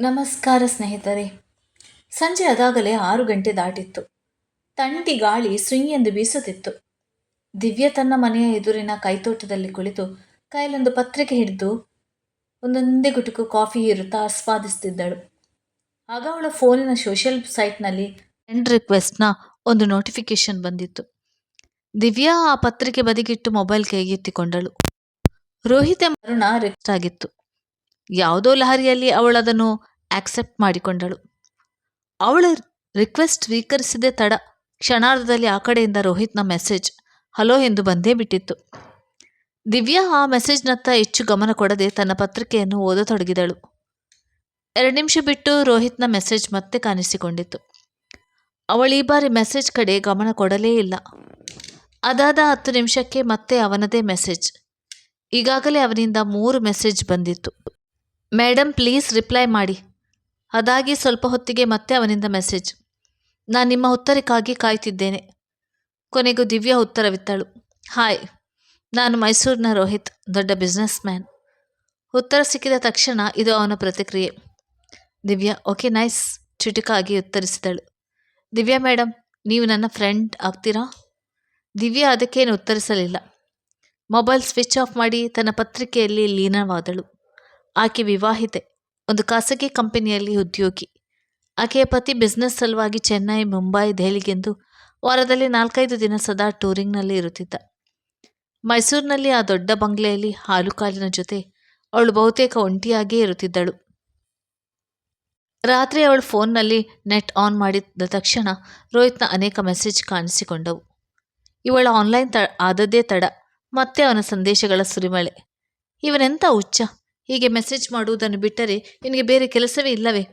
ನಮಸ್ಕಾರ ಸ್ನೇಹಿತರೆ. ಸಂಜೆ ಅದಾಗಲೇ ಆರು ಗಂಟೆ ದಾಟಿತ್ತು. ತಂಟಿ ಗಾಳಿ ಎಂದು ಬೀಸುತ್ತಿತ್ತು. ದಿವ್ಯ ತನ್ನ ಮನೆಯ ಎದುರಿನ ಕೈತೋಟದಲ್ಲಿ ಕುಳಿತು ಕೈಲೊಂದು ಪತ್ರಿಕೆ ಹಿಡಿದು ಒಂದೊಂದೇ ಗುಟುಕು ಕಾಫಿ ಇರುತ್ತಾ ಆಸ್ವಾದಿಸುತ್ತಿದ್ದಳು. ಆಗ ಅವಳ ಫೋನಿನ ಸೋಷಿಯಲ್ ಸೈಟ್ನಲ್ಲಿ ಫ್ರೆಂಡ್ ರಿಕ್ವೆಸ್ಟ್ನ ಒಂದು ನೋಟಿಫಿಕೇಶನ್ ಬಂದಿತ್ತು. ದಿವ್ಯಾ ಆ ಪತ್ರಿಕೆ ಬದಿಗಿಟ್ಟು ಮೊಬೈಲ್ ಕೈಗೆತ್ತಿಕೊಂಡಳು ರೋಹಿತ್ ಮರುಣ ರಿಕ್ವೆಸ್ಟ್ ಆಗಿತ್ತು. ಯಾವುದೋ ಲಹರಿಯಲ್ಲಿ ಅವಳದನ್ನು ಆಕ್ಸೆಪ್ಟ್ ಮಾಡಿಕೊಂಡಳು. ಅವಳ ರಿಕ್ವೆಸ್ಟ್ ಸ್ವೀಕರಿಸಿದೆ ತಡ. ಕ್ಷಣಾರ್ಧದಲ್ಲಿ ಆ ಕಡೆಯಿಂದ ರೋಹಿತ್ನ ಮೆಸೇಜ್ ಹಲೋ ಎಂದು ಬಂದೇ ಬಿಟ್ಟಿತ್ತು. ದಿವ್ಯಾ ಆ ಮೆಸೇಜ್ನತ್ತ ಹೆಚ್ಚು ಗಮನ ಕೊಡದೆ ತನ್ನ ಪತ್ರಿಕೆಯನ್ನು ಓದತೊಡಗಿದಳು ಎರಡು ನಿಮಿಷ ಬಿಟ್ಟು ರೋಹಿತ್ನ ಮೆಸೇಜ್ ಮತ್ತೆ ಕಾಣಿಸಿಕೊಂಡಿತ್ತು. ಅವಳು ಈ ಬಾರಿ ಮೆಸೇಜ್ ಕಡೆ ಗಮನ ಕೊಡಲೇ ಇಲ್ಲ. ಅದಾದ ಹತ್ತು ನಿಮಿಷಕ್ಕೆ ಮತ್ತೆ ಅವನದೇ ಮೆಸೇಜ್ ಈಗಾಗಲೇ ಅವನಿಂದ ಮೂರು ಮೆಸೇಜ್ ಬಂದಿತ್ತು. ಮೇಡಮ್ ಪ್ಲೀಸ್ ರಿಪ್ಲೈ ಮಾಡಿ. ಅದಾಗಿ ಸ್ವಲ್ಪ ಹೊತ್ತಿಗೆ ಮತ್ತೆ ಅವನಿಂದ ಮೆಸೇಜ್. ನಾನು ನಿಮ್ಮ ಉತ್ತರಕ್ಕಾಗಿ ಕಾಯ್ತಿದ್ದೇನೆ. ಕೊನೆಗೂ ದಿವ್ಯಾ ಉತ್ತರವಿತ್ತಳು. ಹಾಯ್, ನಾನು ಮೈಸೂರಿನ ರೋಹಿತ್, ದೊಡ್ಡ ಬಿಸ್ನೆಸ್ ಮ್ಯಾನ್ ಉತ್ತರ ಸಿಕ್ಕಿದ ತಕ್ಷಣ ಇದು ಅವನ ಪ್ರತಿಕ್ರಿಯೆ. ದಿವ್ಯಾ, ಓಕೆ, ನೈಸ್, ಚುಟುಕಾಗಿ ಉತ್ತರಿಸಿದಳು. ದಿವ್ಯಾ ಮೇಡಮ್ ನೀವು ನನ್ನ ಫ್ರೆಂಡ್ ಆಗ್ತೀರಾ? ದಿವ್ಯಾ ಅದಕ್ಕೇನು ಉತ್ತರಿಸಲಿಲ್ಲ. ಮೊಬೈಲ್ ಸ್ವಿಚ್ ಆಫ್ ಮಾಡಿ ತನ್ನ ಪತ್ರಿಕೆಯಲ್ಲಿ ಲೀನವಾದಳು. ಆಕೆ ವಿವಾಹಿತೆ. ಒಂದು ಖಾಸಗಿ ಕಂಪನಿಯಲ್ಲಿ ಉದ್ಯೋಗಿ. ಆಕೆಯ ಪತಿ ಬಿಸ್ನೆಸ್ ಸಲುವಾಗಿ ಚೆನ್ನೈ, ಮುಂಬೈ, ದೆಹಲಿಗೆಂದು ವಾರದಲ್ಲಿ ನಾಲ್ಕೈದು ದಿನ ಸದಾ ಟೂರಿಂಗ್ನಲ್ಲಿ ಇರುತ್ತಿದ್ದ. ಮೈಸೂರಿನಲ್ಲಿ ಆ ದೊಡ್ಡ ಬಂಗ್ಲೆಯಲ್ಲಿ ಹಾಲು ಕಾಲಿನ ಜೊತೆ ಅವಳು ಬಹುತೇಕ ಒಂಟಿಯಾಗಿಯೇ ಇರುತ್ತಿದ್ದಳು. ರಾತ್ರಿ ಅವಳು ಫೋನ್ನಲ್ಲಿ ನೆಟ್ ಆನ್ ಮಾಡಿದ ತಕ್ಷಣ ರೋಹಿತ್ನ ಅನೇಕ ಮೆಸೇಜ್ ಕಾಣಿಸಿಕೊಂಡವು. ಇವಳ ಆನ್ಲೈನ್ ತ, ಆದದ್ದೇ ತಡ, ಮತ್ತೆ ಅವನ ಸಂದೇಶಗಳ ಸುರಿಮಳೆ. ಇವನೆಂಥ ಹುಚ್ಚ? ಹೀಗೆ ಮೆಸೇಜ್ ಮಾಡುವುದನ್ನು ಬಿಟ್ಟರೆ ನಿನಗೆ ಬೇರೆ ಕೆಲಸವೇ ಇಲ್ಲವೇ?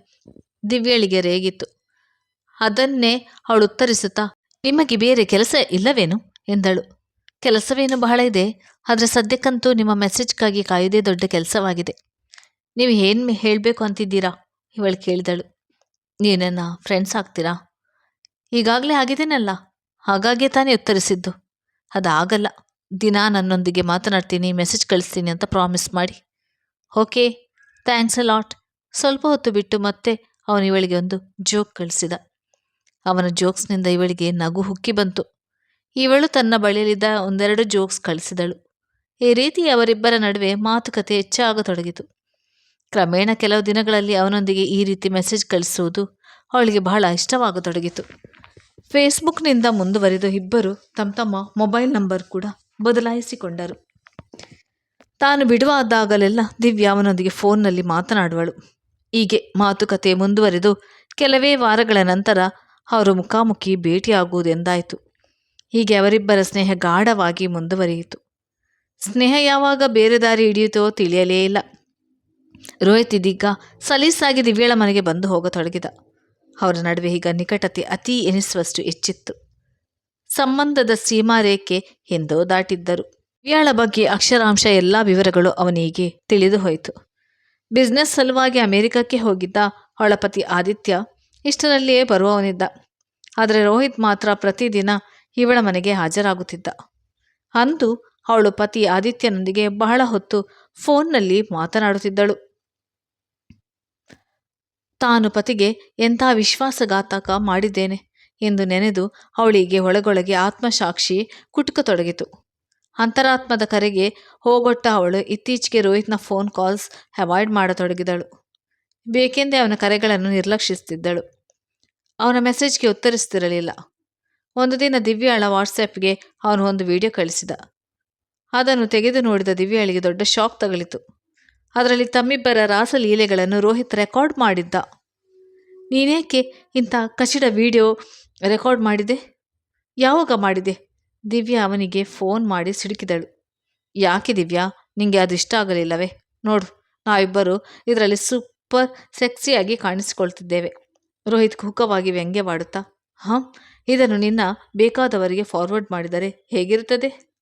ದಿವ್ಯಳಿಗೆ ರೇಗಿತ್ತು ಅದನ್ನೇ ಅವಳು ಉತ್ತರಿಸುತ್ತಾ, ನಿಮಗೆ ಬೇರೆ ಕೆಲಸ ಇಲ್ಲವೇನು? ಎಂದಳು. ಕೆಲಸವೇನು ಬಹಳ ಇದೆ. ಆದರೆ ಸದ್ಯಕ್ಕಂತೂ ನಿಮ್ಮ ಮೆಸೇಜ್ಗಾಗಿ ಕಾಯುವುದೇ ದೊಡ್ಡ ಕೆಲಸವಾಗಿದೆ. ನೀವು ಏನು ಹೇಳಬೇಕು ಅಂತಿದ್ದೀರಾ? ಇವಳು ಕೇಳಿದಳು. ನೀನನ್ನ ನನ್ನ ಫ್ರೆಂಡ್ಸ್ ಆಗ್ತೀರಾ? ಈಗಾಗಲೇ ಆಗಿದ್ದೇನಲ್ಲ. ಹಾಗಾಗಿಯೇ ತಾನೇ ಉತ್ತರಿಸಿದ್ದು. ಅದಾಗಲ್ಲ. ದಿನ ನನ್ನೊಂದಿಗೆ ಮಾತನಾಡ್ತೀನಿ ಮೆಸೇಜ್ ಕಳಿಸ್ತೀನಿ ಅಂತ ಪ್ರಾಮಿಸ್ ಮಾಡಿ. Okay, thanks a lot. ಸ್ವಲ್ಪ ಹೊತ್ತು ಬಿಟ್ಟು ಮತ್ತೆ ಅವನು ಇವಳಿಗೆ ಒಂದು ಜೋಕ್ ಕಳಿಸಿದ. ಅವನ ಜೋಕ್ಸ್ನಿಂದ ಇವಳಿಗೆ ನಗು ಹುಕ್ಕಿ ಬಂತು. ಇವಳು ತನ್ನ ಬಳಿಯಲ್ಲಿದ್ದ ಒಂದೆರಡು ಜೋಕ್ಸ್ ಕಳಿಸಿದಳು. ಈ ರೀತಿ ಅವರಿಬ್ಬರ ನಡುವೆ ಮಾತುಕತೆ ಹೆಚ್ಚಾಗತೊಡಗಿತು. ಕ್ರಮೇಣ ಕೆಲವು ದಿನಗಳಲ್ಲಿ ಅವನೊಂದಿಗೆ ಈ ರೀತಿ ಮೆಸೇಜ್ ಕಳಿಸುವುದು ಅವಳಿಗೆ ಬಹಳ ಇಷ್ಟವಾಗತೊಡಗಿತು. ಫೇಸ್ಬುಕ್ನಿಂದ ಮುಂದುವರಿದು ಇಬ್ಬರು ತಮ್ಮ ತಮ್ಮ ಮೊಬೈಲ್ ನಂಬರ್ ಕೂಡ ಬದಲಾಯಿಸಿಕೊಂಡರು. ತಾನು ಬಿಡುವಾದಾಗಲೆಲ್ಲ ದಿವ್ಯಾ ಅವನೊಂದಿಗೆ ಫೋನ್ನಲ್ಲಿ ಮಾತನಾಡುವಳು. ಹೀಗೆ ಮಾತುಕತೆ ಮುಂದುವರೆದು ಕೆಲವೇ ವಾರಗಳ ನಂತರ ಅವರು ಮುಖಾಮುಖಿ ಭೇಟಿಯಾಗುವುದೆಂದಾಯಿತು. ಹೀಗೆ ಅವರಿಬ್ಬರ ಸ್ನೇಹ ಗಾಢವಾಗಿ ಮುಂದುವರಿಯಿತು. ಸ್ನೇಹ ಯಾವಾಗ ಬೇರೆ ದಾರಿ ಹಿಡಿಯುತ್ತೋ ತಿಳಿಯಲೇ ಇಲ್ಲ. ರೋಹಿತ್ ಇದೀಗ ಸಲೀಸಾಗಿ ದಿವ್ಯಳ ಮನೆಗೆ ಬಂದು ಹೋಗತೊಡಗಿದ. ಅವರ ನಡುವೆ ಈಗ ನಿಕಟತೆ ಅತೀ ಎನಿಸುವಷ್ಟು ಹೆಚ್ಚಿತ್ತು. ಸಂಬಂಧದ ಸೀಮಾರೇಖೆ ಎಂದೋ ದಾಟಿದ್ದರು. ದಿವ್ಯಾಳ ಬಗ್ಗೆ ಅಕ್ಷರಾಂಶ ಎಲ್ಲ ವಿವರಗಳು ಅವನಿಗೆ ತಿಳಿದು ಹೋಯಿತು. ಬಿಸ್ನೆಸ್ ಸಲುವಾಗಿ ಅಮೆರಿಕಕ್ಕೆ ಹೋಗಿದ್ದ ಹೊಳಪತಿ ಪತಿ ಆದಿತ್ಯ ಇಷ್ಟರಲ್ಲಿಯೇ ಬರುವವನಿದ್ದ. ಆದರೆ ರೋಹಿತ್ ಮಾತ್ರ ಪ್ರತಿದಿನ ಇವಳ ಮನೆಗೆ ಹಾಜರಾಗುತ್ತಿದ್ದ. ಅಂದು ಅವಳು ಪತಿ ಆದಿತ್ಯನೊಂದಿಗೆ ಬಹಳ ಹೊತ್ತು ಫೋನ್ನಲ್ಲಿ ಮಾತನಾಡುತ್ತಿದ್ದಳು. ತಾನು ಪತಿಗೆ ಎಂಥ ವಿಶ್ವಾಸಘಾತಕ ಮಾಡಿದ್ದೇನೆ ಎಂದು ನೆನೆದು ಅವಳಿಗೆ ಒಳಗೊಳಗೆ ಆತ್ಮಸಾಕ್ಷಿ ಕುಟುಕತೊಡಗಿತು. ಅಂತರಾತ್ಮದ ಕರೆಗೆ ಹೋಗೊಟ್ಟ ಅವಳು ಇತ್ತೀಚೆಗೆ ರೋಹಿತ್ನ ಫೋನ್ ಕಾಲ್ಸ್ ಅವಾಯ್ಡ್ ಮಾಡತೊಡಗಿದಳು. ಬೇಕೆಂದೇ ಅವನ ಕರೆಗಳನ್ನು ನಿರ್ಲಕ್ಷಿಸುತ್ತಿದ್ದಳು ಅವನ ಮೆಸೇಜ್ಗೆ ಉತ್ತರಿಸ್ತಿರಲಿಲ್ಲ. ಒಂದು ದಿನ ದಿವ್ಯಾಳ ವಾಟ್ಸಪ್ಗೆ ಅವನು ಒಂದು ವಿಡಿಯೋ ಕಳಿಸಿದ. ಅದನ್ನು ತೆಗೆದು ನೋಡಿದ ದಿವ್ಯಾಳಿಗೆ ದೊಡ್ಡ ಶಾಕ್ ತಗಲಿತು. ಅದರಲ್ಲಿ ತಮ್ಮಿಬ್ಬರ ರಾಸಲೀಲೆಗಳನ್ನು ರೋಹಿತ್ ರೆಕಾರ್ಡ್ ಮಾಡಿದ್ದ. ನೀನೇಕೆ ಇಂಥ ಕಚಿಡ ವಿಡಿಯೋ ರೆಕಾರ್ಡ್ ಮಾಡಿದೆ? ಯಾವಾಗ ಮಾಡಿದೆ? ದಿವ್ಯಾ ಅವನಿಗೆ ಫೋನ್ ಮಾಡಿ ಸಿಡುಕಿದಳು. ಯಾಕೆ ದಿವ್ಯಾ? ನಿಂಗೆ ಅದು ಇಷ್ಟ ಆಗಲಿಲ್ಲವೇ? ನೋಡು, ನಾವಿಬ್ಬರು ಇದರಲ್ಲಿ ಸೂಪರ್ ಸೆಕ್ಸಿಯಾಗಿ ಕಾಣಿಸಿಕೊಳ್ತಿದ್ದೇವೆ. ರೋಹಿತ್ ಕುಖವಾಗಿ ವ್ಯಂಗ್ಯವಾಡುತ್ತಾ, ಹಾಂ, ಇದನ್ನು ನಿನ್ನ ಬೇಕಾದವರಿಗೆ ಫಾರ್ವರ್ಡ್ ಮಾಡಿದರೆ ಹೇಗಿರುತ್ತದೆ?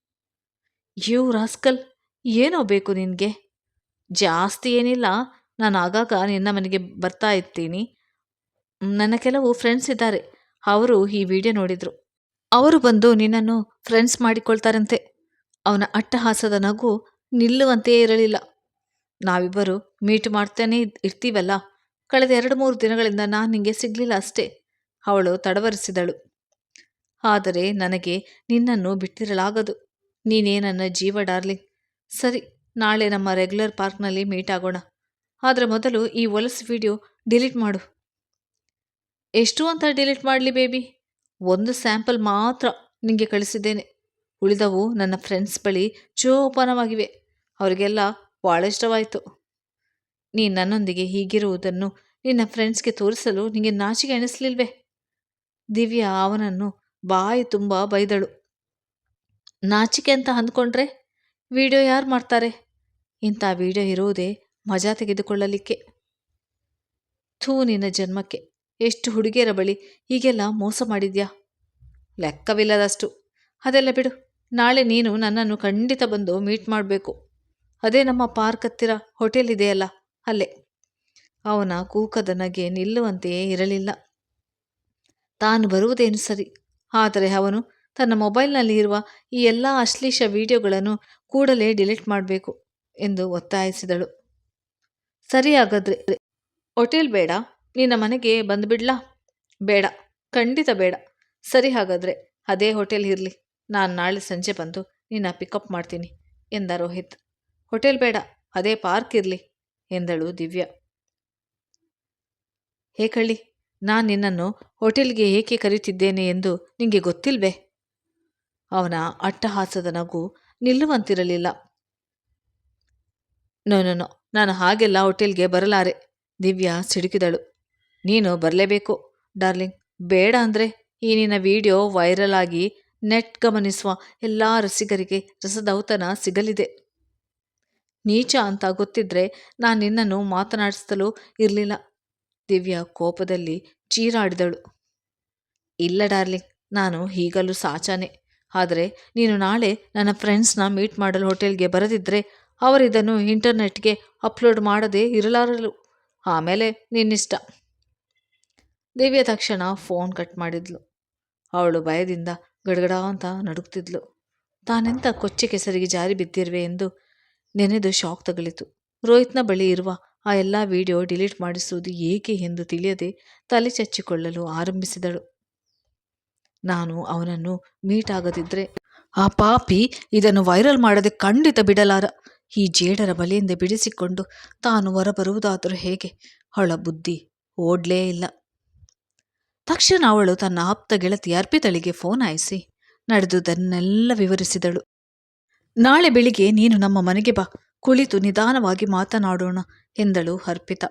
ಯೂ ರಾಸ್ಕಲ್, ಏನೋ ಬೇಕು ನಿನಗೆ. ಜಾಸ್ತಿ ಏನಿಲ್ಲ. ನಾನು ಆಗಾಗ ನಿನ್ನ ಮನೆಗೆ ಬರ್ತಾ ಇರ್ತೀನಿ. ನನ್ನ ಕೆಲವು ಫ್ರೆಂಡ್ಸ್ ಇದ್ದಾರೆ. ಅವರು ಈ ವಿಡಿಯೋ ನೋಡಿದರು. ಅವರು ಬಂದು ನಿನ್ನನ್ನು ಫ್ರೆಂಡ್ಸ್ ಮಾಡಿಕೊಳ್ತಾರಂತೆ. ಅವನ ಅಟ್ಟಹಾಸದ ನಗು ನಿಲ್ಲುವಂತೆಯೇ ಇರಲಿಲ್ಲ. ನಾವಿಬ್ಬರು ಮೀಟ್ ಮಾಡ್ತಾನೇ ಇರ್ತೀವಲ್ಲ. ಕಳೆದ ಎರಡು ಮೂರು ದಿನಗಳಿಂದ ನಾನು ನಿಂಗೆ ಸಿಗಲಿಲ್ಲ ಅಷ್ಟೇ. ಅವಳು ತಡವರಿಸಿದಳು. ಆದರೆ ನನಗೆ ನಿನ್ನನ್ನು ಬಿಟ್ಟಿರಲಾಗದು. ನೀನೇ ನನ್ನ ಜೀವ ಡಾರ್ಲಿಂಗ್. ಸರಿ, ನಾಳೆ ನಮ್ಮ ರೆಗ್ಯುಲರ್ ಪಾರ್ಕ್ನಲ್ಲಿ ಮೀಟ್ ಆಗೋಣ. ಆದರೆ ಮೊದಲು ಈ ಒಲಸ್ ವಿಡಿಯೋ ಡಿಲೀಟ್ ಮಾಡು. ಎಷ್ಟು ಅಂತ ಡಿಲೀಟ್ ಮಾಡಲಿ ಬೇಬಿ? ಒಂದು ಸ್ಯಾಂಪಲ್ ಮಾತ್ರ. ನಿಮಗೆ ಕಳಿಸಿದ್ದೇನೆ. ಉಳಿದವು ನನ್ನ ಫ್ರೆಂಡ್ಸ್ ಬಳಿ ಜೋಪಾನವಾಗಿವೆ. ಅವರಿಗೆಲ್ಲ ಭಾಳ ಇಷ್ಟವಾಯಿತು. ನೀ ನನ್ನೊಂದಿಗೆ ಹೀಗಿರುವುದನ್ನು ನಿನ್ನ ಫ್ರೆಂಡ್ಸ್ಗೆ ತೋರಿಸಲು ನಿಮಗೆ ನಾಚಿಕೆ ಎಣಿಸ್ಲಿಲ್ವೇ? ದಿವ್ಯಾ ಅವನನ್ನು ಬಾಯಿ ತುಂಬ ಬೈದಳು. ನಾಚಿಕೆ ಅಂತ ಅಂದ್ಕೊಂಡ್ರೆ ವಿಡಿಯೋ ಯಾರು ಮಾಡ್ತಾರೆ? ಇಂಥ ವಿಡಿಯೋ ಇರುವುದೇ ಮಜಾ ತೆಗೆದುಕೊಳ್ಳಲಿಕ್ಕೆ. ಥೂ ನಿನ್ನ ಜನ್ಮಕ್ಕೆ. ಎಷ್ಟು ಹುಡುಗಿಯರ ಬಳಿ ಹೀಗೆಲ್ಲ ಮೋಸ ಮಾಡಿದ್ಯಾ? ಲೆಕ್ಕವಿಲ್ಲದಷ್ಟು. ಅದೆಲ್ಲ ಬಿಡು. ನಾಳೆ ನೀನು ನನ್ನನ್ನು ಖಂಡಿತ ಬಂದು ಮೀಟ್ ಮಾಡಬೇಕು. ಅದೇ ನಮ್ಮ ಪಾರ್ಕ್ ಹತ್ತಿರ ಹೋಟೆಲ್ ಇದೆಯಲ್ಲ, ಅಲ್ಲೇ. ಅವನ ಕೂಕದ ನಗೆ ನಿಲ್ಲುವಂತೆಯೇ ಇರಲಿಲ್ಲ. ತಾನು ಬರುವುದೇನು ಸರಿ? ಆದರೆ ಅವನು ತನ್ನ ಮೊಬೈಲ್ನಲ್ಲಿ ಇರುವ ಈ ಎಲ್ಲ ಅಶ್ಲೀಷ ವಿಡಿಯೋಗಳನ್ನು ಕೂಡಲೇ ಡಿಲೀಟ್ ಮಾಡಬೇಕು ಎಂದು ಒತ್ತಾಯಿಸಿದಳು. ಸರಿ ಹಾಗಾದ್ರೆ ಹೋಟೆಲ್ ಬೇಡ, ನಿನ್ನ ಮನೆಗೆ ಬಂದುಬಿಡ್ಲಾ? ಬೇಡ, ಖಂಡಿತ ಬೇಡ. ಸರಿ ಹಾಗಾದರೆ, ಅದೇ ಹೋಟೆಲ್ ಇರಲಿ. ನಾನು ನಾಳೆ ಸಂಜೆ ಬಂದು ನಿನ್ನ ಪಿಕಪ್ ಮಾಡ್ತೀನಿ, ಎಂದ ರೋಹಿತ್. ಹೋಟೆಲ್ ಬೇಡ, ಅದೇ ಪಾರ್ಕ್ ಇರಲಿ, ಎಂದಳು ದಿವ್ಯಾ. ಹೇಕಳ್ಳಿ ನಾನು ನಿನ್ನನ್ನು ಹೋಟೆಲ್ಗೆ ಏಕೆ ಕರೀತಿದ್ದೇನೆ ಎಂದು ನಿಮಗೆ ಗೊತ್ತಿಲ್ವೇ? ಅವನ ಅಟ್ಟಹಾಸದ ನಗು ನಿಲ್ಲುವಂತಿರಲಿಲ್ಲ. ನೋ ನೋ, ನಾನು ಹಾಗೆಲ್ಲ ಹೋಟೆಲ್ಗೆ ಬರಲಾರೆ, ದಿವ್ಯಾ ಸಿಡುಕಿದಳು. ನೀನು ಬರಲೇಬೇಕು, ಡಾರ್ಲಿಂಗ್. ಬೇಡ ಅಂದರೆ ಈ ನಿನ್ನ ವಿಡಿಯೋ ವೈರಲ್ ಆಗಿ ನೆಟ್ ಗಮನಿಸುವ ಎಲ್ಲ ರಸಿಗರಿಗೆ ರಸದೌತನ ಸಿಗಲಿದೆ. ನೀಚ ಅಂತ ಗೊತ್ತಿದ್ರೆ ನಾನು ನಿನ್ನನ್ನು ಮಾತನಾಡಿಸಲು ಇರಲಿಲ್ಲ. ದಿವ್ಯಾ ಕೋಪದಲ್ಲಿ ಚೀರಾಡಿದಳು. ಇಲ್ಲ ಡಾರ್ಲಿಂಗ್, ನಾನು ಹೀಗಲೂ ಸಾಚಾನೆ. ಆದರೆ ನೀನು ನಾಳೆ ನನ್ನ ಫ್ರೆಂಡ್ಸ್ನ ಮೀಟ್ ಮಾಡಲು ಹೋಟೆಲ್ಗೆ ಬರದಿದ್ದರೆ ಅವರಿದನ್ನು ಇಂಟರ್ನೆಟ್ಗೆ ಅಪ್ಲೋಡ್ ಮಾಡದೇ ಇರಲಾರಲು ಆಮೇಲೆ ನಿನ್ನಿಷ್ಟ. ದಿವ್ಯ ತಕ್ಷಣ ಫೋನ್ ಕಟ್ ಮಾಡಿದ್ಲು. ಅವಳು ಭಯದಿಂದ ಗಡಗಡ ಅಂತ ನಡುಗ್ತಿದ್ಲು. ತಾನೆಂಥ ಕೊಚ್ಚೆ ಕೆಸರಿಗೆ ಜಾರಿ ಬಿದ್ದಿರುವೆ ಎಂದು ನೆನೆದು ಶಾಕ್ ತಗಲಿತು. ರೋಹಿತ್ನ ಬಳಿ ಇರುವ ಆ ಎಲ್ಲ ವಿಡಿಯೋ ಡಿಲೀಟ್ ಮಾಡಿಸುವುದು ಏಕೆ ಎಂದು ತಿಳಿಯದೆ ತಲೆ ಚಚ್ಚಿಕೊಳ್ಳಲು ಆರಂಭಿಸಿದಳು. ನಾನು ಅವನನ್ನು ಮೀಟ್ ಆಗದಿದ್ದರೆ ಆ ಪಾಪಿ ಇದನ್ನು ವೈರಲ್ ಮಾಡದೆ ಖಂಡಿತ ಬಿಡಲಾರ. ಈ ಜೇಡರ ಬಲೆಯಿಂದ ಬಿಡಿಸಿಕೊಂಡು ತಾನು ಹೊರಬರುವುದಾದರೂ ಹೇಗೆ? ಅವಳ ಬುದ್ಧಿ ಓಡ್ಲೇ ಇಲ್ಲ. ತಕ್ಷಣ ಅವಳು ತನ್ನ ಆಪ್ತ ಗೆಳತಿ ಅರ್ಪಿತಳಿಗೆ ಫೋನ್ ಹಾಯಿಸಿ, ನಡೆದುದನ್ನೆಲ್ಲ ವಿವರಿಸಿದಳು. ನಾಳೆ ಬೆಳಿಗ್ಗೆ ನೀನು ನಮ್ಮ ಮನೆಗೆ ಬಾ, ಕುಳಿತು ನಿಧಾನವಾಗಿ ಮಾತನಾಡೋಣ ಎಂದಳು ಅರ್ಪಿತ.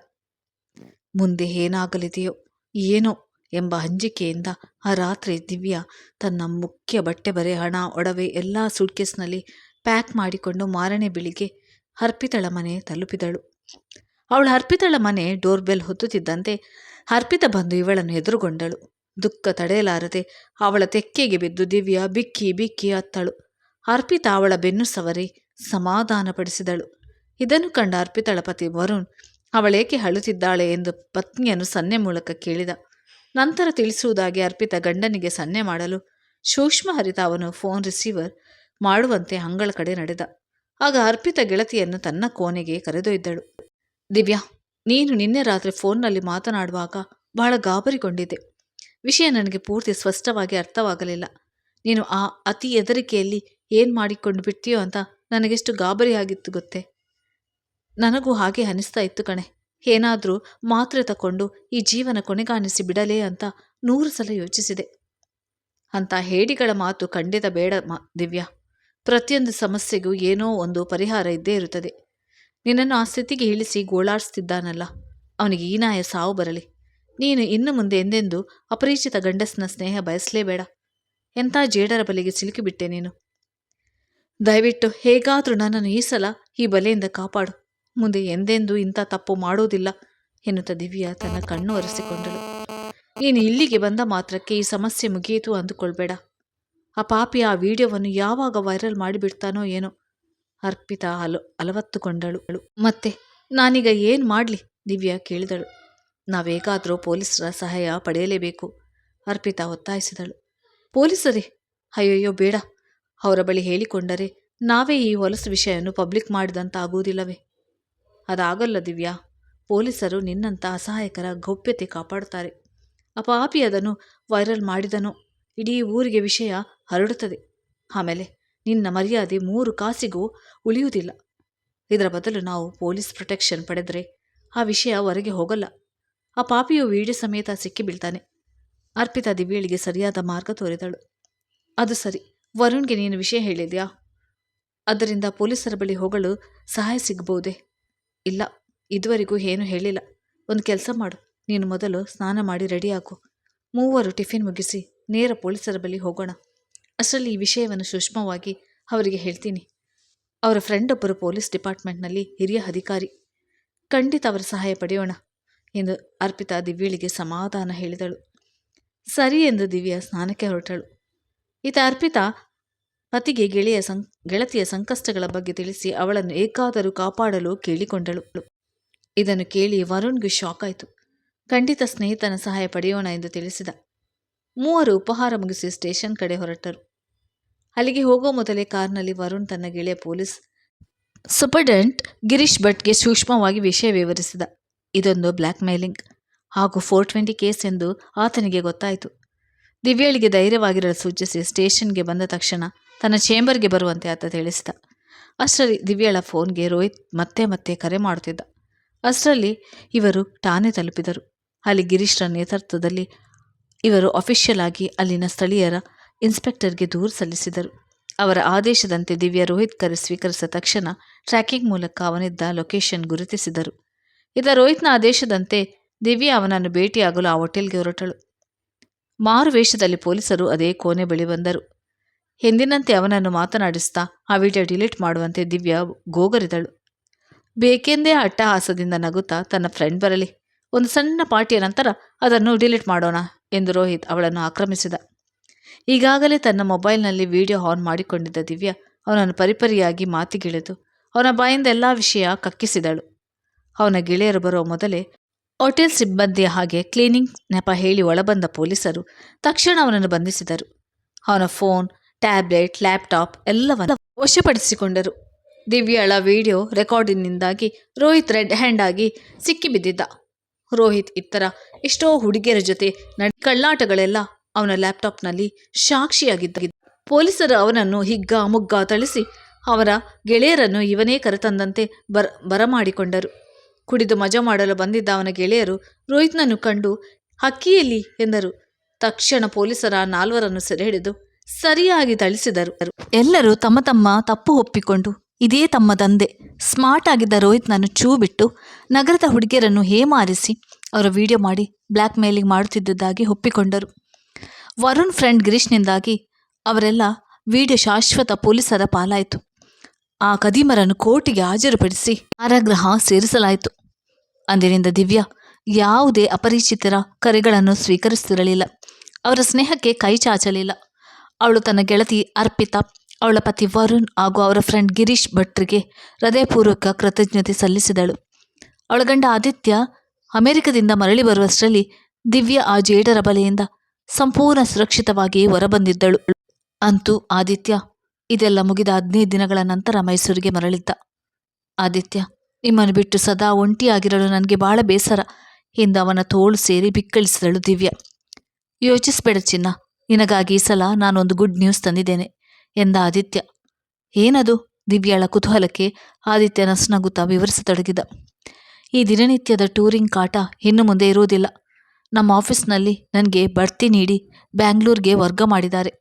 ಮುಂದೆ ಏನಾಗಲಿದೆಯೋ ಏನೋ ಎಂಬ ಅಂಜಿಕೆಯಿಂದ ಆ ರಾತ್ರಿ ದಿವ್ಯಾ ತನ್ನ ಮುಖ್ಯ ಬಟ್ಟೆ ಬರೆ ಹಣ, ಒಡವೆ ಎಲ್ಲ ಸೂಟ್ಕೇಸ್ನಲ್ಲಿ ಪ್ಯಾಕ್ ಮಾಡಿಕೊಂಡು ಮಾರನೇ ಬೆಳಿಗ್ಗೆ ಅರ್ಪಿತಳ ಮನೆ ತಲುಪಿದಳು. ಅವಳು ಅರ್ಪಿತಳ ಮನೆ ಡೋರ್ಬೆಲ್ ಹೊತ್ತುತ್ತಿದ್ದಂತೆ ಅರ್ಪಿತ ಬಂದು ಇವಳನ್ನು ಎದುರುಗೊಂಡಳು. ದುಃಖ ತಡೆಯಲಾರದೆ ಅವಳ ತೆಕ್ಕೆಗೆ ಬಿದ್ದು ದಿವ್ಯ ಬಿಕ್ಕಿ ಬಿಕ್ಕಿ ಅತ್ತಳು. ಅರ್ಪಿತ ಅವಳ ಬೆನ್ನು ಸವರಿ ಸಮಾಧಾನಪಡಿಸಿದಳು. ಇದನ್ನು ಕಂಡ ಅರ್ಪಿತಳ ಪತಿ ವರುಣ್, ಅವಳೇಕೆ ಅಳುತ್ತಿದ್ದಾಳೆ? ಎಂದು ಪತ್ನಿಯನ್ನು ಸನ್ನೆ ಮೂಲಕ ಕೇಳಿದ. ನಂತರ ತಿಳಿಸುವುದಾಗಿ ಅರ್ಪಿತ ಗಂಡನಿಗೆ ಸನ್ನೆ ಮಾಡಲು ಸೂಕ್ಷ್ಮ ಹರಿತ ಅವನು ಫೋನ್ ರಿಸೀವರ್ ಮಾಡುವಂತೆ ಅಂಗಳ ಕಡೆ ನಡೆದ. ಆಗ ಅರ್ಪಿತ ಗೆಳತಿಯನ್ನು ತನ್ನ ಕೋಣೆಗೆ ಕರೆದೊಯ್ದಳು. ದಿವ್ಯಾ ನೀನು ನಿನ್ನೆ ರಾತ್ರಿ ಫೋನ್ನಲ್ಲಿ ಮಾತನಾಡುವಾಗ ಬಹಳ ಗಾಬರಿಗೊಂಡಿದ್ದೆ. ವಿಷಯ ನನಗೆ ಪೂರ್ತಿ ಸ್ಪಷ್ಟವಾಗಿ ಅರ್ಥವಾಗಲಿಲ್ಲ. ನೀನು ಆ ಅತಿ ಹೆದರಿಕೆಯಲ್ಲಿ ಏನು ಮಾಡಿಕೊಂಡು ಬಿಡ್ತೀಯೋ ಅಂತ ನನಗೆಷ್ಟು ಗಾಬರಿಯಾಗಿತ್ತು ಗೊತ್ತೇ? ನನಗೂ ಹಾಗೆ ಅನಿಸ್ತಾ ಇತ್ತು ಕಣೆ. ಏನಾದರೂ ಮಾತ್ರೆ ತಕೊಂಡು ಈ ಜೀವನ ಕೊನೆಗಾಣಿಸಿ ಬಿಡಲೇ ಅಂತ ನೂರು ಸಲ ಯೋಚಿಸಿದೆ. ಅಂತ ಹೇಡಿಗಳ ಮಾತು ಖಂಡಿತ ಬೇಡ ಮಾ ದಿವ್ಯಾ. ಪ್ರತಿಯೊಂದು ಸಮಸ್ಯೆಗೂ ಏನೋ ಒಂದು ಪರಿಹಾರ ಇದ್ದೇ ಇರುತ್ತದೆ. ನಿನ್ನನ್ನು ಆ ಸ್ಥಿತಿಗೆ ಇಳಿಸಿ ಗೋಳಾಡಿಸ್ತಿದ್ದಾನಲ್ಲ. ಅವನಿಗೆ ಈನಾಯ ಸಾವು ಬರಲಿ. ನೀನು ಇನ್ನು ಮುಂದೆ ಎಂದೆಂದೂ ಅಪರಿಚಿತ ಗಂಡಸನ ಸ್ನೇಹ ಬಯಸಲೇಬೇಡ. ಎಂಥ ಜೇಡರ ಬಲೆಗೆ ಸಿಲುಕಿಬಿಟ್ಟೆ ನೀನು? ದಯವಿಟ್ಟು ಹೇಗಾದರೂ ನನ್ನನ್ನು ಈ ಸಲ ಈ ಬಲೆಯಿಂದ ಕಾಪಾಡು. ಮುಂದೆ ಎಂದೆಂದೂ ಇಂಥ ತಪ್ಪು ಮಾಡುವುದಿಲ್ಲ ಎನ್ನುತ್ತ ದಿವ್ಯಾ ತನ್ನ ಕಣ್ಣು ಒರೆಸಿಕೊಂಡಳು. ನೀನು ಇಲ್ಲಿಗೆ ಬಂದ ಮಾತ್ರಕ್ಕೆ ಈ ಸಮಸ್ಯೆ ಮುಗಿಯಿತು ಅಂದುಕೊಳ್ಬೇಡ. ಆ ಪಾಪಿ ಆ ವಿಡಿಯೋವನ್ನು ಯಾವಾಗ ವೈರಲ್ ಮಾಡಿಬಿಡ್ತಾನೋ ಏನೋ ಅರ್ಪಿತ ಅಲು, ಅಲವತ್ತುಕೊಂಡಳು. ಮತ್ತೆ ನಾನೀಗ ಏನು ಮಾಡಲಿ? ದಿವ್ಯಾ ಕೇಳಿದಳು. ನಾವೇಗಾದರೂ ಪೊಲೀಸರ ಸಹಾಯ ಪಡೆಯಲೇಬೇಕು, ಅರ್ಪಿತಾ ಒತ್ತಾಯಿಸಿದಳು. ಪೊಲೀಸರೇ? ಅಯ್ಯಯ್ಯೋ, ಬೇಡ. ಅವರ ಬಳಿ ಹೇಳಿಕೊಂಡರೆ ನಾವೇ ಈ ಹೊಲಸು ವಿಷಯವನ್ನು ಪಬ್ಲಿಕ್ ಮಾಡಿದಂತಾಗುವುದಿಲ್ಲವೇ? ಅದಾಗಲ್ಲ ದಿವ್ಯಾ. ಪೊಲೀಸರು ನಿನ್ನಂಥ ಅಸಹಾಯಕರ ಗೌಪ್ಯತೆ ಕಾಪಾಡುತ್ತಾರೆ. ಆ ಪಾಪಿ ಅದನ್ನು ವೈರಲ್ ಮಾಡಿದನು. ಇಡೀ ಊರಿಗೆ ವಿಷಯ ಹರಡುತ್ತದೆ. ಆಮೇಲೆ ನಿನ್ನ ಮರ್ಯಾದೆ ಮೂರು ಕಾಸಿಗೂ ಉಳಿಯುವುದಿಲ್ಲ. ಇದರ ಬದಲು ನಾವು ಪೊಲೀಸ್ ಪ್ರೊಟೆಕ್ಷನ್ ಪಡೆದರೆ ಆ ವಿಷಯ ಹೊರಗೆ ಹೋಗಲ್ಲ. ಆ ಪಾಪಿಯು ವೀಡಿಯೋ ಸಮೇತ ಸಿಕ್ಕಿಬೀಳ್ತಾನೆ ಅರ್ಪಿತಾ ದಿವ್ಯಳಿಗೆ ಸರಿಯಾದ ಮಾರ್ಗ ತೋರಿದಳು. ಅದು ಸರಿ. ವರುಣ್ಗೆ ನೀನು ವಿಷಯ ಹೇಳಿದ್ಯಾ? ಅದರಿಂದ ಪೊಲೀಸರ ಬಳಿ ಹೋಗಲು ಸಹಾಯ ಸಿಗಬಹುದೇ? ಇಲ್ಲ. ಇದುವರೆಗೂ ಏನೂ ಹೇಳಿಲ್ಲ. ಒಂದು ಕೆಲಸ ಮಾಡು. ನೀನು ಮೊದಲು ಸ್ನಾನ ಮಾಡಿ ರೆಡಿ ಆಗು. ಮೂವರು ಟಿಫಿನ್ ಮುಗಿಸಿ ನೇರ ಪೊಲೀಸರ ಬಳಿ ಹೋಗೋಣ. ಅಷ್ಟರಲ್ಲಿ ಈ ವಿಷಯವನ್ನು ಸೂಕ್ಷ್ಮವಾಗಿ ಅವರಿಗೆ ಹೇಳ್ತೀನಿ. ಅವರ ಫ್ರೆಂಡ್ ಒಬ್ಬರು ಪೊಲೀಸ್ ಡಿಪಾರ್ಟ್ಮೆಂಟ್ನಲ್ಲಿ ಹಿರಿಯ ಅಧಿಕಾರಿ. ಖಂಡಿತ ಅವರ ಸಹಾಯ ಪಡೆಯೋಣ ಎಂದು ಅರ್ಪಿತಾ ದಿವ್ಯಳಿಗೆ ಸಮಾಧಾನ ಹೇಳಿದಳು. ಸರಿ ಎಂದು ದಿವ್ಯ ಸ್ನಾನಕ್ಕೆ ಹೊರಟಳು. ಈತ ಅರ್ಪಿತಾ ಪತಿಗೆ ಗೆಳೆಯ ಸಂ, ಗೆಳತಿಯ ಸಂಕಷ್ಟಗಳ ಬಗ್ಗೆ ತಿಳಿಸಿ ಅವಳನ್ನು ಏಕಾದರೂ ಕಾಪಾಡಲು ಕೇಳಿಕೊಂಡಳು. ಇದನ್ನು ಕೇಳಿ ವರುಣ್ಗೆ ಶಾಕ್ ಆಯಿತು. ಖಂಡಿತ ಸ್ನೇಹಿತನ ಸಹಾಯ ಪಡೆಯೋಣ ಎಂದು ತಿಳಿಸಿದ. ಮೂವರು ಉಪಹಾರ ಮುಗಿಸಿ ಸ್ಟೇಷನ್ ಕಡೆ ಹೊರಟರು. ಅಲ್ಲಿಗೆ ಹೋಗೋ ಮೊದಲೇ ಕಾರ್ನಲ್ಲಿ ವರುಣ್ ತನ್ನ ಗೆಳೆಯ ಪೊಲೀಸ್ ಸೂಪರ್ಡೆಂಟ್ ಗಿರೀಶ್ ಭಟ್ಗೆ ಸೂಕ್ಷ್ಮವಾಗಿ ವಿಷಯ ವಿವರಿಸಿದ. ಇದೊಂದು ಬ್ಲ್ಯಾಕ್ ಮೇಲಿಂಗ್ ಹಾಗೂ ಫೋರ್ ಟ್ವೆಂಟಿ ಕೇಸ್ ಎಂದು ಆತನಿಗೆ ಗೊತ್ತಾಯಿತು. ದಿವ್ಯಾಳಿಗೆ ಧೈರ್ಯವಾಗಿರಲು ಸೂಚಿಸಿ ಸ್ಟೇಷನ್ಗೆ ಬಂದ ತಕ್ಷಣ ತನ್ನ ಚೇಂಬರ್ಗೆ ಬರುವಂತೆ ಆತ ತಿಳಿಸಿದ. ಅಷ್ಟರಲ್ಲಿ ದಿವ್ಯಾಳ ಫೋನ್ಗೆ ರೋಹಿತ್ ಮತ್ತೆ ಮತ್ತೆ ಕರೆ ಮಾಡುತ್ತಿದ್ದ. ಅಷ್ಟರಲ್ಲಿ ಇವರು ಠಾಣೆ ತಲುಪಿದರು. ಅಲ್ಲಿ ಗಿರೀಶ್ರ ನೇತೃತ್ವದಲ್ಲಿ ಇವರು ಅಫಿಷಿಯಲ್ ಆಗಿ ಅಲ್ಲಿನ ಸ್ಥಳೀಯರ ಇನ್ಸ್ಪೆಕ್ಟರ್ಗೆ ದೂರು ಸಲ್ಲಿಸಿದರು. ಅವರ ಆದೇಶದಂತೆ ದಿವ್ಯ ರೋಹಿತ್ ಕರೆ ಸ್ವೀಕರಿಸಿದ ತಕ್ಷಣ ಟ್ರ್ಯಾಕಿಂಗ್ ಮೂಲಕ ಅವನಿದ್ದ ಲೊಕೇಶನ್ ಗುರುತಿಸಿದರು. ಇದ ರೋಹಿತ್ನ ಆದೇಶದಂತೆ ದಿವ್ಯ ಅವನನ್ನು ಭೇಟಿಯಾಗಲು ಆ ಹೋಟೆಲ್ಗೆ ಹೊರಟಳು. ಮಾರು ವೇಷದಲ್ಲಿ ಪೊಲೀಸರು ಅದೇ ಕೋಣೆ ಬಳಿ ಬಂದರು. ಎಂದಿನಂತೆ ಅವನನ್ನು ಮಾತನಾಡಿಸ್ತಾ ಆ ವಿಡಿಯೋ ಡಿಲೀಟ್ ಮಾಡುವಂತೆ ದಿವ್ಯ ಗೋಗರಿದಳು. ಬೇಕೆಂದೇ ಅಟ್ಟಹಾಸದಿಂದ ನಗುತ್ತಾ ತನ್ನ ಫ್ರೆಂಡ್ ಬರಲಿ, ಒಂದು ಸಣ್ಣ ಪಾರ್ಟಿಯ ನಂತರ ಅದನ್ನು ಡಿಲೀಟ್ ಮಾಡೋಣ ಎಂದು ರೋಹಿತ್ ಅವಳನ್ನು ಆಕ್ರಮಿಸಿದ. ಈಗಾಗಲೇ ತನ್ನ ಮೊಬೈಲ್ನಲ್ಲಿ ವಿಡಿಯೋ ಆನ್ ಮಾಡಿಕೊಂಡಿದ್ದ ದಿವ್ಯ ಅವನನ್ನು ಪರಿಪರಿಯಾಗಿ ಮಾತಿಗಿಳಿದು ಅವನ ಬಾಯಿಂದ ಎಲ್ಲ ವಿಷಯ ಕಕ್ಕಿಸಿದಳು. ಅವನ ಗೆಳೆಯರು ಬರುವ ಮೊದಲೇ ಹೋಟೆಲ್ ಸಿಬ್ಬಂದಿಯ ಹಾಗೆ ಕ್ಲೀನಿಂಗ್ ನೆಪ ಹೇಳಿ ಒಳಬಂದ ಪೊಲೀಸರು ತಕ್ಷಣ ಅವನನ್ನು ಬಂಧಿಸಿದರು. ಅವನ ಫೋನ್, ಟ್ಯಾಬ್ಲೆಟ್, ಲ್ಯಾಪ್ಟಾಪ್ ಎಲ್ಲವನ್ನು ವಶಪಡಿಸಿಕೊಂಡರು. ದಿವ್ಯಾಳ ವಿಡಿಯೋ ರೆಕಾರ್ಡಿಂಗ್ನಿಂದಾಗಿ ರೋಹಿತ್ ರೆಡ್ ಹ್ಯಾಂಡ್ ಆಗಿ ಸಿಕ್ಕಿಬಿದ್ದಿದ್ದ. ರೋಹಿತ್ ಇತ್ತರ ಎಷ್ಟೋ ಹುಡುಗಿಯರ ಜೊತೆ ನಡೆ ಕಳ್ಳಾಟಗಳೆಲ್ಲ ಅವನ ಲ್ಯಾಪ್ಟಾಪ್ನಲ್ಲಿ ಸಾಕ್ಷಿಯಾಗಿದ್ದ ಪೊಲೀಸರು ಅವನನ್ನು ಹಿಗ್ಗ ಮುಗ್ಗ ಥಳಿಸಿ ಅವರ ಗೆಳೆಯರನ್ನು ಇವನೇ ಕರೆತಂದಂತೆ ಬರ ಬರಮಾಡಿಕೊಂಡರು. ಕುಡಿದು ಮಜಾ ಮಾಡಲು ಬಂದಿದ್ದ ಅವನ ಗೆಳೆಯರು ರೋಹಿತ್ನನ್ನು ಕಂಡು ಹಕ್ಕಿಯಲ್ಲಿ ಎಂದರು. ತಕ್ಷಣ ಪೊಲೀಸರ ನಾಲ್ವರನ್ನು ಸೆರೆ ಹಿಡಿದು ಸರಿಯಾಗಿ ಥಳಿಸಿದರು. ಎಲ್ಲರೂ ತಮ್ಮ ತಮ್ಮ ತಪ್ಪು ಒಪ್ಪಿಕೊಂಡು ಇದೇ ತಮ್ಮ ದಂಧೆ. ಸ್ಮಾರ್ಟ್ ಆಗಿದ್ದ ರೋಹಿತ್ನನ್ನು ಚೂ ಬಿಟ್ಟು ನಗರದ ಹುಡುಗಿಯರನ್ನು ಹೇಮಾರಿಸಿ ಅವರ ವಿಡಿಯೋ ಮಾಡಿ ಬ್ಲ್ಯಾಕ್ ಮೇಲಿಂಗ್ ಮಾಡುತ್ತಿದ್ದುದಾಗಿ ಒಪ್ಪಿಕೊಂಡರು. ವರುಣ್ ಫ್ರೆಂಡ್ ಗಿರೀಶ್ನಿಂದಾಗಿ ಅವರೆಲ್ಲ ವಿಡಿಯೋ ಶಾಶ್ವತ ಪೊಲೀಸರ ಪಾಲಾಯಿತು. ಆ ಕದೀಮರನ್ನು ಕೋರ್ಟಿಗೆ ಹಾಜರುಪಡಿಸಿ ಕಾರಾಗೃಹ ಸೇರಿಸಲಾಯಿತು. ಅಂದಿನಿಂದ ದಿವ್ಯಾ ಯಾವುದೇ ಅಪರಿಚಿತರ ಕರೆಗಳನ್ನು ಸ್ವೀಕರಿಸುತ್ತಿರಲಿಲ್ಲ. ಅವರ ಸ್ನೇಹಕ್ಕೆ ಕೈ ಚಾಚಲಿಲ್ಲ. ಅವಳು ತನ್ನ ಗೆಳತಿ ಅರ್ಪಿತಾ ಅವಳ ಪತಿ ವರುಣ್ ಹಾಗೂ ಅವರ ಫ್ರೆಂಡ್ ಗಿರೀಶ್ ಭಟ್ರಿಗೆ ಹೃದಯಪೂರ್ವಕ ಕೃತಜ್ಞತೆ ಸಲ್ಲಿಸಿದಳು. ಅವಳ ಗಂಡ ಆದಿತ್ಯ ಅಮೆರಿಕದಿಂದ ಮರಳಿ ಬರುವಷ್ಟರಲ್ಲಿ ದಿವ್ಯ ಆ ಜೇಡರ ಬಲೆಯಿಂದ ಸಂಪೂರ್ಣ ಸುರಕ್ಷಿತವಾಗಿ ಹೊರಬಂದಿದ್ದಳು. ಅಂತೂ ಆದಿತ್ಯ ಇದೆಲ್ಲ ಮುಗಿದ ಹದಿನೈದು ದಿನಗಳ ನಂತರ ಮೈಸೂರಿಗೆ ಮರಳಿದ್ದ. ಆದಿತ್ಯ, ನಿಮ್ಮನ್ನು ಬಿಟ್ಟು ಸದಾ ಒಂಟಿಯಾಗಿರಲು ನನಗೆ ಬಹಳ ಬೇಸರ ಎಂದು ಅವನ ತೋಳು ಸೇರಿ ಬಿಕ್ಕಳಿಸಿದಳು ದಿವ್ಯ. ಯೋಚಿಸಬೇಡ ಚಿನ್ನ, ನಿನಗಾಗಿ ಈ ಸಲ ನಾನೊಂದು ಗುಡ್ ನ್ಯೂಸ್ ತಂದಿದ್ದೇನೆ. ಎಂದ ಆದಿತ್ಯ. ಏನದು? ದಿವ್ಯಾಳ ಕುತೂಹಲಕ್ಕೆ ಆದಿತ್ಯ ನಸುನಗುತ್ತಾ ವಿವರಿಸತೊಡಗಿದ. ಈ ದಿನನಿತ್ಯದ ಟೂರಿಂಗ್ ಕಾಟ ಇನ್ನು ಮುಂದೆ ಇರುವುದಿಲ್ಲ. ನಮ್ಮ ಆಫೀಸ್ನಲ್ಲಿ ನನಗೆ ಬಡ್ತಿ ನೀಡಿ ಬ್ಯಾಂಗ್ಳೂರ್ಗೆ ವರ್ಗ ಮಾಡಿದ್ದಾರೆ.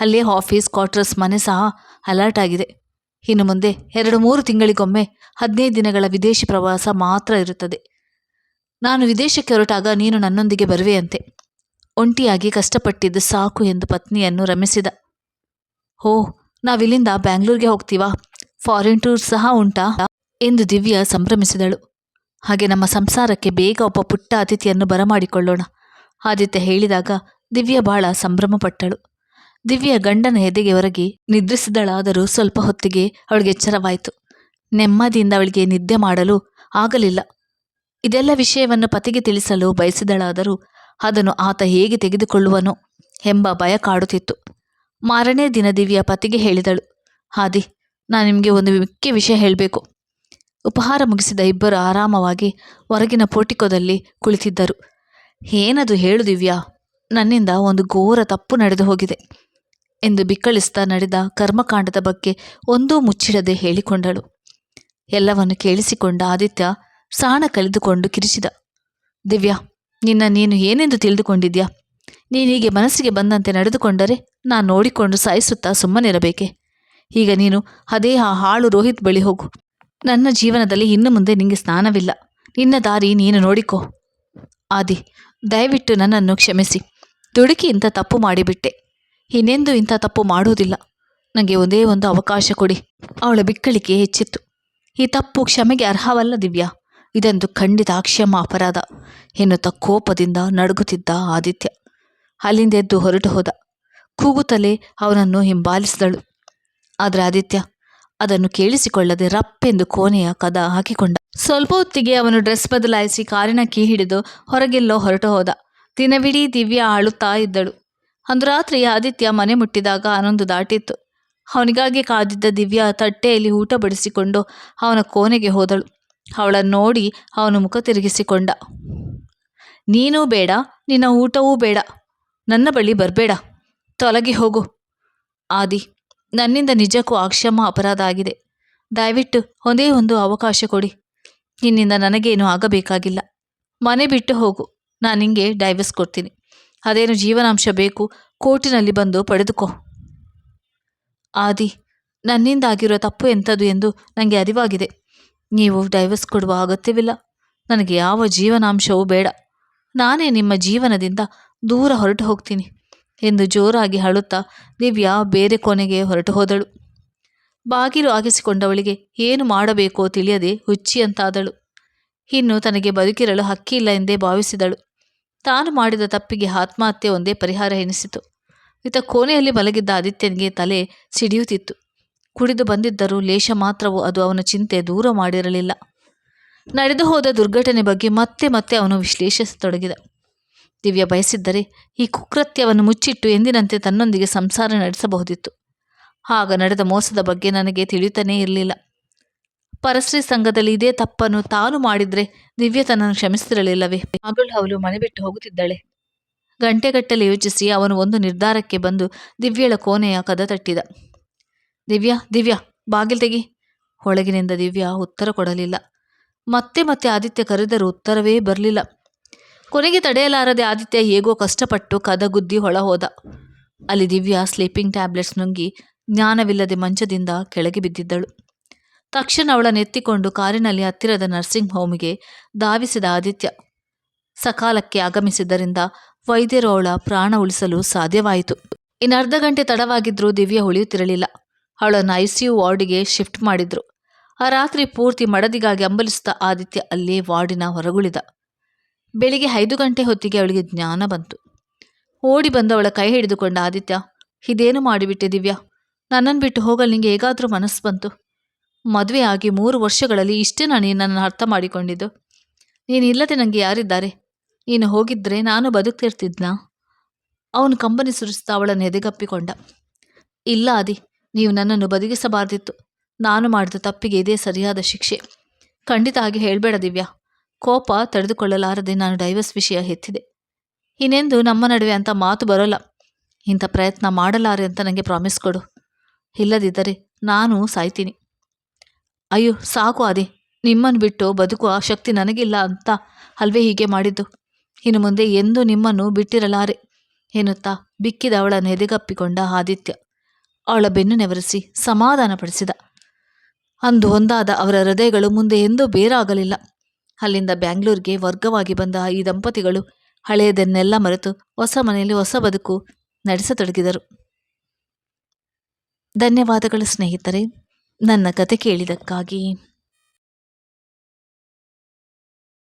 ಅಲ್ಲೇ ಆಫೀಸ್ ಕ್ವಾರ್ಟರ್ಸ್ ಮನೆ ಸಹ ಅಲರ್ಟ್ ಆಗಿದೆ. ಇನ್ನು ಮುಂದೆ ಎರಡು ಮೂರು ತಿಂಗಳಿಗೊಮ್ಮೆ ಹದಿನೈದು ದಿನಗಳ ವಿದೇಶಿ ಪ್ರವಾಸ ಮಾತ್ರ ಇರುತ್ತದೆ. ನಾನು ವಿದೇಶಕ್ಕೆ ಹೊರಟಾಗ ನೀನು ನನ್ನೊಂದಿಗೆ ಬರುವೆಯಂತೆ ಒಂಟಿಯಾಗಿ ಕಷ್ಟಪಟ್ಟಿದ್ದು ಸಾಕು ಎಂದು ಪತ್ನಿಯನ್ನು ರಮಿಸಿದ. ಹೋ ನಾವಿಲ್ಲಿಂದ ಬ್ಯಾಂಗ್ಳೂರ್ಗೆ ಹೋಗ್ತೀವಾ? ಫಾರಿನ್ ಟೂರ್ ಸಹ ಉಂಟಾ? ಎಂದು ದಿವ್ಯ ಸಂಭ್ರಮಿಸಿದಳು. ಹಾಗೆ ನಮ್ಮ ಸಂಸಾರಕ್ಕೆ ಬೇಗ ಒಬ್ಬ ಪುಟ್ಟ ಅತಿಥಿಯನ್ನು ಬರಮಾಡಿಕೊಳ್ಳೋಣ. ಆದಿತ್ಯ ಹೇಳಿದಾಗ ದಿವ್ಯ ಬಹಳ ಸಂಭ್ರಮಪಟ್ಟಳು. ದಿವ್ಯ ಗಂಡನ ಹೆದೆಗೆ ಹೊರಗೆ ನಿದ್ರಿಸಿದಳಾದರೂ ಸ್ವಲ್ಪ ಹೊತ್ತಿಗೆ ಅವಳಿಗೆ ಎಚ್ಚರವಾಯಿತು. ನೆಮ್ಮದಿಯಿಂದ ಅವಳಿಗೆ ನಿದ್ದೆ ಮಾಡಲು ಆಗಲಿಲ್ಲ. ಇದೆಲ್ಲ ವಿಷಯವನ್ನು ಪತಿಗೆ ತಿಳಿಸಲು ಬಯಸಿದಳಾದರೂ ಅದನ್ನು ಆತ ಹೇಗೆ ತೆಗೆದುಕೊಳ್ಳುವನೋ ಎಂಬ ಭಯ ಕಾಡುತ್ತಿತ್ತು. ಮಾರನೇ ದಿನ ದಿವ್ಯ ಪತಿಗೆ ಹೇಳಿದಳು ಹಾದಿ ನಾನು ನಿಮಗೆ ಒಂದು ಮುಖ್ಯ ವಿಷಯ ಹೇಳಬೇಕು. ಉಪಹಾರ ಮುಗಿಸಿದ ಇಬ್ಬರು ಆರಾಮವಾಗಿ ಹೊರಗಿನ ಪೋಟಿಕೋದಲ್ಲಿ ಕುಳಿತಿದ್ದರು. ಏನದು ಹೇಳು ದಿವ್ಯಾ, ನನ್ನಿಂದ ಒಂದು ಘೋರ ತಪ್ಪು ನಡೆದು ಹೋಗಿದೆ ಎಂದು ಬಿಕ್ಕಳಿಸ್ತಾ ನಡೆದ ಕರ್ಮಕಾಂಡದ ಬಗ್ಗೆ ಒಂದೂ ಮುಚ್ಚಿಡದೆ ಹೇಳಿಕೊಂಡಳು. ಎಲ್ಲವನ್ನು ಕೇಳಿಸಿಕೊಂಡ ಆದಿತ್ಯ ಸಾಣ ಕಳೆದುಕೊಂಡು ಕಿರಿಚಿದ, ದಿವ್ಯಾ, ನಿನ್ನ ನೀನು ಏನೆಂದು ತಿಳಿದುಕೊಂಡಿದ್ಯಾ? ನೀನು ಹೀಗೆ ಮನಸ್ಸಿಗೆ ಬಂದಂತೆ ನಡೆದುಕೊಂಡರೆ ನಾನು ನೋಡಿಕೊಂಡು ಸಾಯಿಸುತ್ತಾ ಸುಮ್ಮನಿರಬೇಕೆ? ಈಗ ನೀನು ಅದೇ ಆ ಹಾಳು ರೋಹಿತ್ ಬಳಿ ಹೋಗು. ನನ್ನ ಜೀವನದಲ್ಲಿ ಇನ್ನು ಮುಂದೆ ನಿಂಗೆ ಸ್ನಾನವಿಲ್ಲ. ನಿನ್ನ ದಾರಿ ನೀನು ನೋಡಿಕೋ. ಆದಿ, ದಯವಿಟ್ಟು ನನ್ನನ್ನು ಕ್ಷಮಿಸಿ. ದುಡುಕಿ ಇಂಥ ತಪ್ಪು ಮಾಡಿಬಿಟ್ಟೆ. ಇನ್ನೆಂದು ಇಂಥ ತಪ್ಪು ಮಾಡುವುದಿಲ್ಲ. ನನಗೆ ಒಂದೇ ಒಂದು ಅವಕಾಶ ಕೊಡಿ. ಅವಳ ಬಿಕ್ಕಳಿಕೆ ಹೆಚ್ಚಿತ್ತು. ಈ ತಪ್ಪು ಕ್ಷಮೆಗೆ ಅರ್ಹವಲ್ಲ ದಿವ್ಯಾ. ಇದೊಂದು ಖಂಡಿತ ಅಕ್ಷಮ ಅಪರಾಧ ಎನ್ನುತ್ತ ಕೋಪದಿಂದ ನಡುಗುತ್ತಿದ್ದ ಆದಿತ್ಯ. ಅಲ್ಲಿಂದ ಎದ್ದು ಹೊರಟು ಹೋದ. ಕೂಗುತ್ತಲೇ ಅವನನ್ನು ಹಿಂಬಾಲಿಸಿದಳು. ಆದರೆ ಆದಿತ್ಯ, ಅದನ್ನು ಕೇಳಿಸಿಕೊಳ್ಳದೆ ರಪ್ಪೆಂದು ಕೋಣೆಯ ಕದ ಹಾಕಿಕೊಂಡ. ಸ್ವಲ್ಪ ಹೊತ್ತಿಗೆ ಅವನು ಡ್ರೆಸ್ ಬದಲಾಯಿಸಿ ಕಾರಿನ ಕೀ ಹಿಡಿದು ಹೊರಗೆಲ್ಲೋ ಹೊರಟು ಹೋದ. ದಿನವಿಡೀ ದಿವ್ಯ ಆಳುತ್ತಾ ಇದ್ದಳು. ಅಂದು ರಾತ್ರಿ ಆದಿತ್ಯ ಮನೆ ಮುಟ್ಟಿದಾಗ ಹನ್ನೊಂದು ದಾಟಿತ್ತು. ಅವನಿಗಾಗಿ ಕಾದಿದ್ದ ದಿವ್ಯ ತಟ್ಟೆಯಲ್ಲಿ ಊಟ ಬಡಿಸಿಕೊಂಡು ಅವನ ಕೋಣೆಗೆ ಹೋದಳು. ಅವಳನ್ನು ನೋಡಿ ಅವನು ಮುಖ ತಿರುಗಿಸಿಕೊಂಡ. ನೀನೂ ಬೇಡ, ನಿನ್ನ ಊಟವೂ ಬೇಡ. ನನ್ನ ಬಳಿ ಬರಬೇಡ. ತೊಲಗಿ ಹೋಗು. ಆದಿ, ನನ್ನಿಂದ ನಿಜಕ್ಕೂ ಅಕ್ಷಮ ಅಪರಾಧ ಆಗಿದೆ. ದಯವಿಟ್ಟು ಒಂದೇ ಒಂದು ಅವಕಾಶ ಕೊಡಿ. ನಿನ್ನಿಂದ ನನಗೇನು ಆಗಬೇಕಾಗಿಲ್ಲ. ಮನೆ ಬಿಟ್ಟು ಹೋಗು. ನಾನು ನಿಂಗೆ ಡೈವರ್ಸ್ ಕೊಡ್ತೀನಿ. ಅದೇನು ಜೀವನಾಂಶ ಬೇಕು, ಕೋರ್ಟಿನಲ್ಲಿ ಬಂದು ಪಡೆದುಕೋ. ಆದಿ ನನ್ನಿಂದ ಆಗಿರೋ ತಪ್ಪು ಎಂಥದ್ದು ಎಂದು ನನಗೆ ಅರಿವಾಗಿದೆ. ನೀವು ಡೈವರ್ಸ್ ಕೊಡುವ ಅಗತ್ಯವಿಲ್ಲ. ನನಗೆ ಯಾವ ಜೀವನಾಂಶವೂ ಬೇಡ. ನಾನೇ ನಿಮ್ಮ ಜೀವನದಿಂದ ದೂರ ಹೊರಟು ಹೋಗ್ತೀನಿ ಎಂದು ಜೋರಾಗಿ ಅಳುತ್ತಾ ದಿವ್ಯಾ ಬೇರೆ ಕೊನೆಗೆ ಹೊರಟು ಹೋದಳು. ಬಾಗಿಲು ಆಗಿಸಿಕೊಂಡವಳಿಗೆ ಏನು ಮಾಡಬೇಕೋ ತಿಳಿಯದೆ ಹುಚ್ಚಿಯಂತಾದಳು. ಇನ್ನು ತನಗೆ ಬದುಕಿರಲು ಹಕ್ಕಿಲ್ಲ ಎಂದೇ ಭಾವಿಸಿದಳು. ತಾನು ಮಾಡಿದ ತಪ್ಪಿಗೆ ಆತ್ಮಹತ್ಯೆ ಒಂದೇ ಪರಿಹಾರ ಎನಿಸಿತು. ಇತ ಕೋಣೆಯಲ್ಲಿ ಮಲಗಿದ್ದ ಆದಿತ್ಯನಿಗೆ ತಲೆ ಸಿಡಿಯುತ್ತಿತ್ತು. ಕುಡಿದು ಬಂದಿದ್ದರೂ ಲೇಷ ಮಾತ್ರವೂ ಅದು ಅವನ ಚಿಂತೆ ದೂರ ಮಾಡಿರಲಿಲ್ಲ. ನಡೆದು ಹೋದ ದುರ್ಘಟನೆ ಬಗ್ಗೆ ಮತ್ತೆ ಮತ್ತೆ ಅವನು ವಿಶ್ಲೇಷಿಸತೊಡಗಿದ. ದಿವ್ಯ ಬಯಸಿದ್ದರೆ ಈ ಕುಕೃತ್ಯವನ್ನು ಮುಚ್ಚಿಟ್ಟು ಎಂದಿನಂತೆ ತನ್ನೊಂದಿಗೆ ಸಂಸಾರ ನಡೆಸಬಹುದಿತ್ತು. ಆಗ ನಡೆದ ಮೋಸದ ಬಗ್ಗೆ ನನಗೆ ತಿಳಿಯುತ್ತಾನೇ ಇರಲಿಲ್ಲ. ಪರಶ್ರೀ ಸಂಘದಲ್ಲಿ ಇದೇ ತಪ್ಪನ್ನು ತಾನು ಮಾಡಿದ್ರೆ ದಿವ್ಯ ತನ್ನನ್ನು ಕ್ಷಮಿಸಿರಲಿಲ್ಲವೇ? ಮಗಳು ಅವಳು ಮನೆ ಬಿಟ್ಟು ಹೋಗುತ್ತಿದ್ದಾಳೆ. ಗಂಟೆಗಟ್ಟಲೆ ಯೋಚಿಸಿ ಅವನು ಒಂದು ನಿರ್ಧಾರಕ್ಕೆ ಬಂದು ದಿವ್ಯಳ ಕೋಣೆಯ ಕದ ತಟ್ಟಿದ. ದಿವ್ಯಾ ದಿವ್ಯಾ, ಬಾಗಿಲು ತೆಗಿ. ಒಳಗಿನಿಂದ ದಿವ್ಯಾ ಉತ್ತರ ಕೊಡಲಿಲ್ಲ. ಮತ್ತೆ ಮತ್ತೆ ಆದಿತ್ಯ ಕರೆದರೂ ಉತ್ತರವೇ ಬರಲಿಲ್ಲ. ಕೊನೆಗೆ ತಡೆಯಲಾರದೆ ಆದಿತ್ಯ ಹೇಗೋ ಕಷ್ಟಪಟ್ಟು ಕದಗುದ್ದಿ ಹೊಳ ಹೋದ ಅಲ್ಲಿ ದಿವ್ಯಾ ಸ್ಲೀಪಿಂಗ್ ಟ್ಯಾಬ್ಲೆಟ್ಸ್ ನುಂಗಿ ಜ್ಞಾನವಿಲ್ಲದೆ ಮಂಚದಿಂದ ಕೆಳಗೆ ಬಿದ್ದಿದ್ದಳು. ತಕ್ಷಣ ಅವಳನ್ನು ಎತ್ತಿಕೊಂಡು ಕಾರಿನಲ್ಲಿ ಹತ್ತಿರದ ನರ್ಸಿಂಗ್ ಹೋಮಿಗೆ ಧಾವಿಸಿದ ಆದಿತ್ಯ. ಸಕಾಲಕ್ಕೆ ಆಗಮಿಸಿದ್ದರಿಂದ ವೈದ್ಯರು ಅವಳ ಪ್ರಾಣ ಉಳಿಸಲು ಸಾಧ್ಯವಾಯಿತು. ಇನ್ನರ್ಧ ಗಂಟೆ ತಡವಾಗಿದ್ರೂ ದಿವ್ಯ ಉಳಿಯುತ್ತಿರಲಿಲ್ಲ. ಅವಳನ್ನು ಐ ಸಿ ಯು ವಾರ್ಡಿಗೆ ಶಿಫ್ಟ್ ಮಾಡಿದ್ರು. ಆ ರಾತ್ರಿ ಪೂರ್ತಿ ಮಡದಿಗಾಗಿ ಅಂಬಲಿಸಿದ ಆದಿತ್ಯ ಅಲ್ಲಿ ವಾರ್ಡಿನ ಹೊರಗುಳಿದ. ಬೆಳಿಗ್ಗೆ ಐದು ಗಂಟೆ ಹೊತ್ತಿಗೆ ಅವಳಿಗೆ ಜ್ಞಾನ ಬಂತು. ಓಡಿ ಬಂದು ಅವಳ ಕೈ ಹಿಡಿದುಕೊಂಡ ಆದಿತ್ಯ, ಇದೇನು ಮಾಡಿಬಿಟ್ಟೆ ದಿವ್ಯಾ? ನನ್ನನ್ನು ಬಿಟ್ಟು ಹೋಗಲು ನಿಂಗೆ ಹೇಗಾದರೂ ಮನಸ್ಸು ಬಂತು. ಮದುವೆ ಆಗಿ ಮೂರು ವರ್ಷಗಳಲ್ಲಿ ಇಷ್ಟೇ ನಾನು ನನ್ನನ್ನು ಅರ್ಥ ಮಾಡಿಕೊಂಡಿದ್ದು. ನೀನಿಲ್ಲದೆ ನನಗೆ ಯಾರಿದ್ದಾರೆ? ನೀನು ಹೋಗಿದ್ರೆ ನಾನು ಬದುಕ್ತಿರ್ತಿದ್ನಾ? ಅವನು ಕಂಬನಿ ಸುರಿಸ್ತಾ ಅವಳನ್ನು ಎದೆಗಪ್ಪಿಕೊಂಡ. ಇಲ್ಲ ಆದಿ, ನೀವು ನನ್ನನ್ನು ಬದುಕಿಸಬಾರ್ದಿತ್ತು ನಾನು ಮಾಡಿದ ತಪ್ಪಿಗೆ ಇದೇ ಸರಿಯಾದ ಶಿಕ್ಷೆ. ಖಂಡಿತ ಹಾಗೆ ಹೇಳಬೇಡ ದಿವ್ಯಾ. ಕೋಪ ತಡೆದುಕೊಳ್ಳಲಾರದೆ ನಾನು ಡೈವರ್ಸ್ ವಿಷಯ ಎತ್ತಿದೆ. ಇನ್ನೆಂದು ನಮ್ಮ ನಡುವೆ ಅಂತ ಮಾತು ಬರೋಲ್ಲ. ಇಂಥ ಪ್ರಯತ್ನ ಮಾಡಲಾರೆ ಅಂತ ನನಗೆ ಪ್ರಾಮಿಸ್ ಕೊಡು. ಇಲ್ಲದಿದ್ದರೆ ನಾನು ಸಾಯ್ತೀನಿ. ಅಯ್ಯೋ, ಸಾಕು ಅದೇ ನಿಮ್ಮನ್ನು ಬಿಟ್ಟು ಬದುಕುವ ಶಕ್ತಿ ನನಗಿಲ್ಲ ಅಂತ ಅಲ್ವೇ ಹೀಗೆ ಮಾಡಿದ್ದು. ಇನ್ನು ಮುಂದೆ ಎಂದೂ ನಿಮ್ಮನ್ನು ಬಿಟ್ಟಿರಲಾರೆ ಎನ್ನುತ್ತಾ ಬಿಕ್ಕಿದ ಅವಳನ್ನು ಎದೆಗಪ್ಪಿಕೊಂಡ ಆದಿತ್ಯ. ಅವಳ ಬೆನ್ನು ನೆವರಿಸಿ ಸಮಾಧಾನಪಡಿಸಿದ. ಅಂದು ಒಂದಾದ ಅವರ ಹೃದಯಗಳು ಮುಂದೆ ಎಂದೂ ಬೇರಾಗಲಿಲ್ಲ. ಅಲ್ಲಿಂದ ಬ್ಯಾಂಗ್ಳೂರಿಗೆ ವರ್ಗವಾಗಿ ಬಂದ ಈ ದಂಪತಿಗಳು ಹಳೆಯದನ್ನೆಲ್ಲ ಮರೆತು ಹೊಸ ಮನೆಯಲ್ಲಿ ಹೊಸ ಬದುಕು ನಡೆಸತೊಡಗಿದರು. ಧನ್ಯವಾದಗಳು ಸ್ನೇಹಿತರೆ. ನನ್ನ ಕತೆ ಕೇಳಿದಕ್ಕಾಗಿ